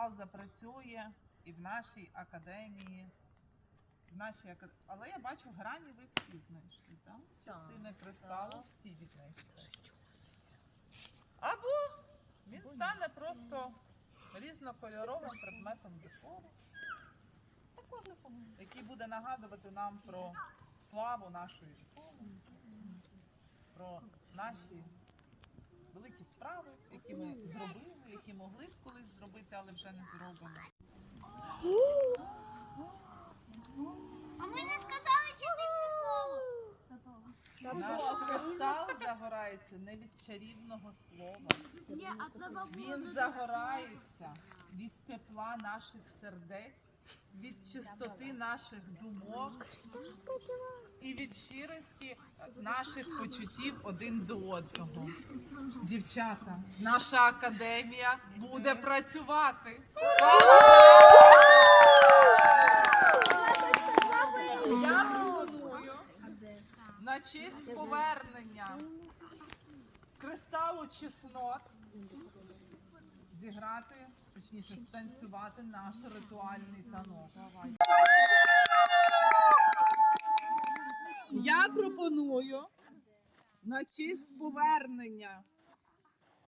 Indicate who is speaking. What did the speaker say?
Speaker 1: кристал запрацює і в нашій академії. В нашій ака- Але я бачу, грані ви всі знайшли, так? Частини кристалу всі віднайшли. Або він стане просто різнокольоровим предметом декору, який буде нагадувати нам про славу нашої школи, про наші великі справи, які ми зробили, які могли б колись зробити, але вже не зробимо.
Speaker 2: А ми не сказали чарівне слово.
Speaker 1: Наш кристал загорається не від чарівного слова. Він загорається від тепла наших сердець, від чистоти наших думок і від щирості наших почуттів один до одного. Дівчата, наша академія буде працювати. Я пропоную на честь повернення кристалу чеснот зіграти, точніше станцювати наш ритуальний танок. Я пропоную на честь повернення